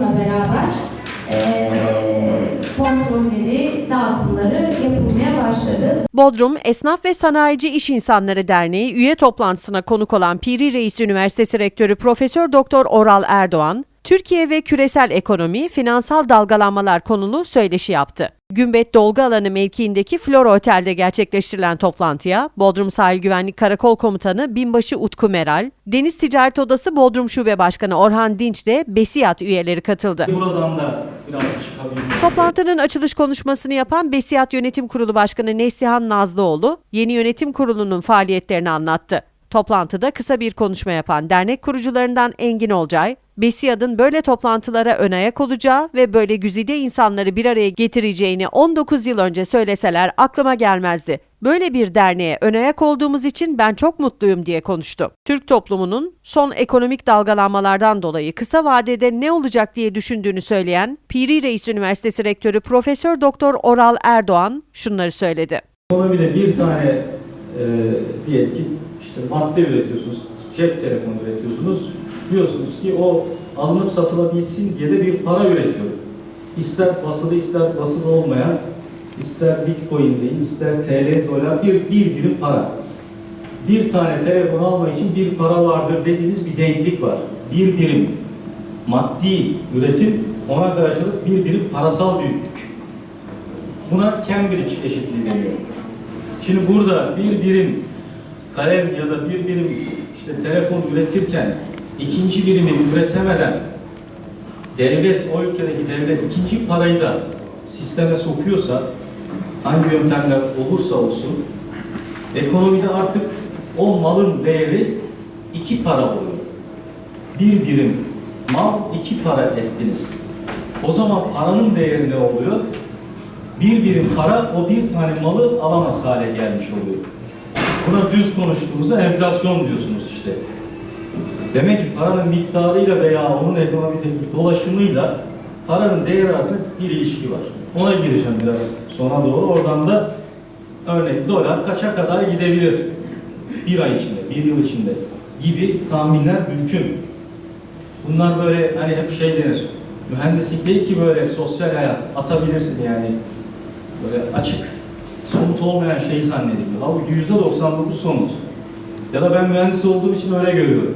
beraber dağıtımları yapılmaya başladı. Bodrum Esnaf ve Sanayici İş İnsanları Derneği üye toplantısına konuk olan Piri Reis Üniversitesi Rektörü Profesör Doktor Oral Erdoğan, Türkiye ve küresel ekonomi, finansal dalgalanmalar konulu söyleşi yaptı. Gümbet Dolgu Alanı mevkiindeki Flora Otel'de gerçekleştirilen toplantıya Bodrum Sahil Güvenlik Karakol Komutanı Binbaşı Utku Meral, Deniz Ticaret Odası Bodrum Şube Başkanı Orhan Dinç de Besiyat üyeleri katıldı. Buradan da biraz. Toplantının açılış konuşmasını yapan Besiyat Yönetim Kurulu Başkanı Neslihan Nazlıoğlu, yeni yönetim kurulunun faaliyetlerini anlattı. Toplantıda kısa bir konuşma yapan dernek kurucularından Engin Olcay, Besiyad'ın böyle toplantılara ön ayak olacağı ve böyle güzide insanları bir araya getireceğini 19 yıl önce söyleseler aklıma gelmezdi. Böyle bir derneğe ön ayak olduğumuz için ben çok mutluyum diye konuştu. Türk toplumunun son ekonomik dalgalanmalardan dolayı kısa vadede ne olacak diye düşündüğünü söyleyen Piri Reis Üniversitesi Rektörü Profesör Doktor Oral Erdoğan şunları söyledi. Ekonomide bir tane e, diyelim ki işte madde üretiyorsunuz, cep telefonu üretiyorsunuz. Diyorsunuz ki o alınıp satılabilsin diye de bir para üretiyor. İster basılı ister basılı olmayan, ister bitcoin deyin, ister TL, dolar bir, bir birim para. Bir tane telefon almak için bir para vardır dediğimiz bir denklik var. Bir birim maddi üretim ona karşılık bir birim parasal büyüklük. Buna Cambridge eşitliği deniyor. Şimdi burada bir birim kalem ya da bir birim işte telefon üretirken ikinci birimi üretemeden devlet, o ülkedeki devlet ikinci parayı da sisteme sokuyorsa hangi yöntemler olursa olsun ekonomide artık o malın değeri iki para oluyor. Bir birim mal iki para ettiniz. O zaman paranın değeri ne oluyor? Bir birim para o bir tane malı alamaz hale gelmiş oluyor. Buna düz konuştuğumuzda enflasyon diyorsunuz işte. Demek ki paranın miktarıyla veya onun ekonomideki dolaşımıyla paranın değeri arasında bir ilişki var. Ona gireceğim biraz sona doğru. Oradan da örnek dolar kaça kadar gidebilir? Bir ay içinde, bir yıl içinde gibi tahminler mümkün. Bunlar böyle hani hep şey denir. Mühendislik değil ki böyle sosyal hayat atabilirsin yani. Böyle açık, somut olmayan şeyi zannediliyor. Halbuki yüzde 99 somut. Ya da ben mühendis olduğum için öyle görüyorum.